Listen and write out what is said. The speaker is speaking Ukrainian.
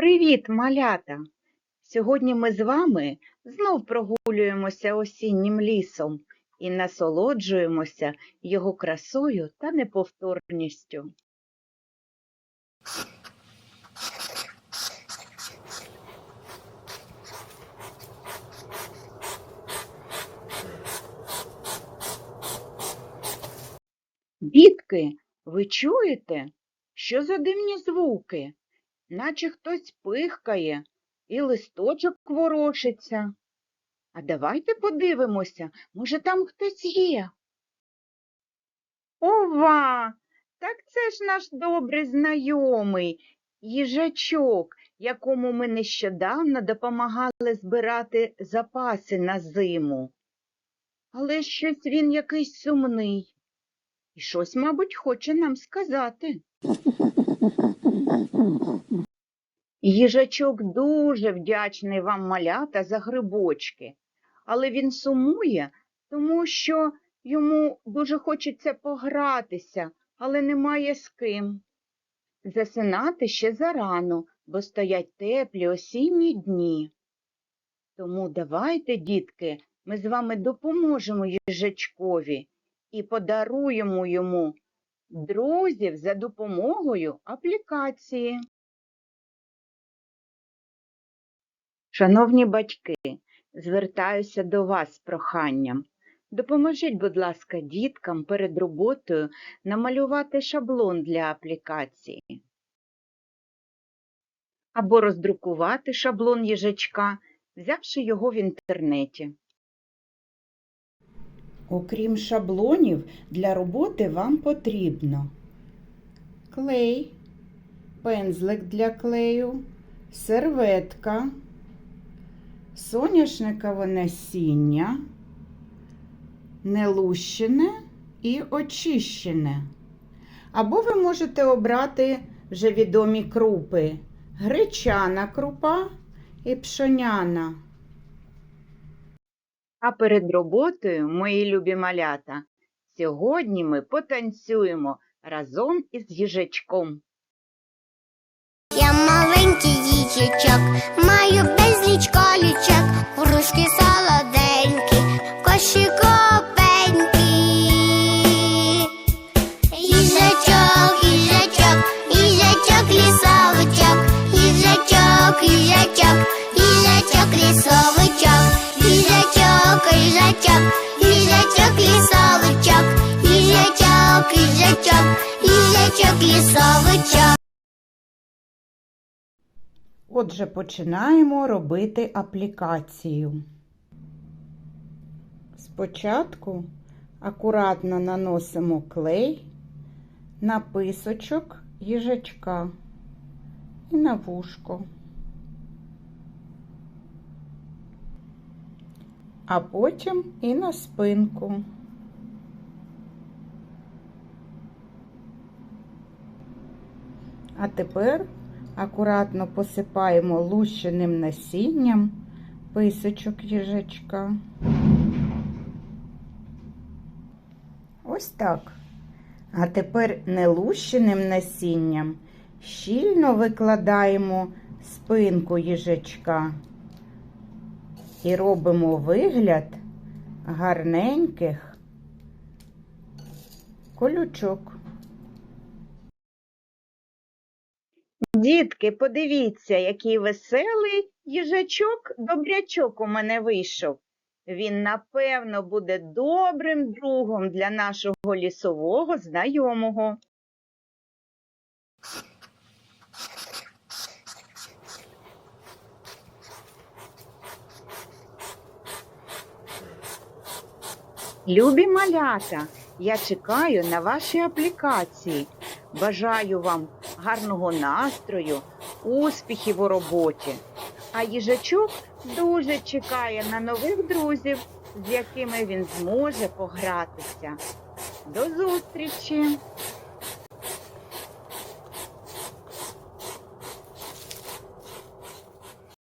Привіт, малята! Сьогодні ми з вами знов прогулюємося осіннім лісом і насолоджуємося його красою та неповторністю. Дітки, ви чуєте, що за дивні звуки? Наче хтось пихкає і листочок ворушиться. А давайте подивимося, може, там хтось є. Ова! Так це ж наш добрий знайомий їжачок, якому ми нещодавно допомагали збирати запаси на зиму. Але щось він якийсь сумний і щось, мабуть, хоче нам сказати. Їжачок дуже вдячний вам, малята, за грибочки, але він сумує, тому що йому дуже хочеться погратися, але немає з ким. Засинати ще зарано, бо стоять теплі осінні дні. Тому давайте, дітки, ми з вами допоможемо їжачкові і подаруємо йому друзів за допомогою аплікації. Шановні батьки, звертаюся до вас з проханням. Допоможіть, будь ласка, діткам перед роботою намалювати шаблон для аплікації. Або роздрукувати шаблон їжачка, взявши його в інтернеті. Окрім шаблонів, для роботи вам потрібно клей, пензлик для клею, серветка, соняшникове насіння, нелущене і очищене. Або ви можете обрати вже відомі крупи гречана крупа і пшоняна. А перед роботою, мої любі малята, сьогодні ми потанцюємо разом із їжачком. Я маленький їжачок, Отже, починаємо робити аплікацію. Спочатку акуратно наносимо клей на писочок їжачка і на вушко. А потім і на спинку. А тепер акуратно посипаємо лущеним насінням писочок їжачка. Ось так. А тепер нелущеним насінням щільно викладаємо спинку їжачка і робимо вигляд гарненьких колючок. Дітки, подивіться, який веселий їжачок добрячок у мене вийшов. Він, напевно, буде добрим другом для нашого лісового знайомого. Любі малята, я чекаю на ваші аплікації. Бажаю вам гарного настрою, успіхів у роботі. А їжачок дуже чекає на нових друзів, з якими він зможе погратися. До зустрічі!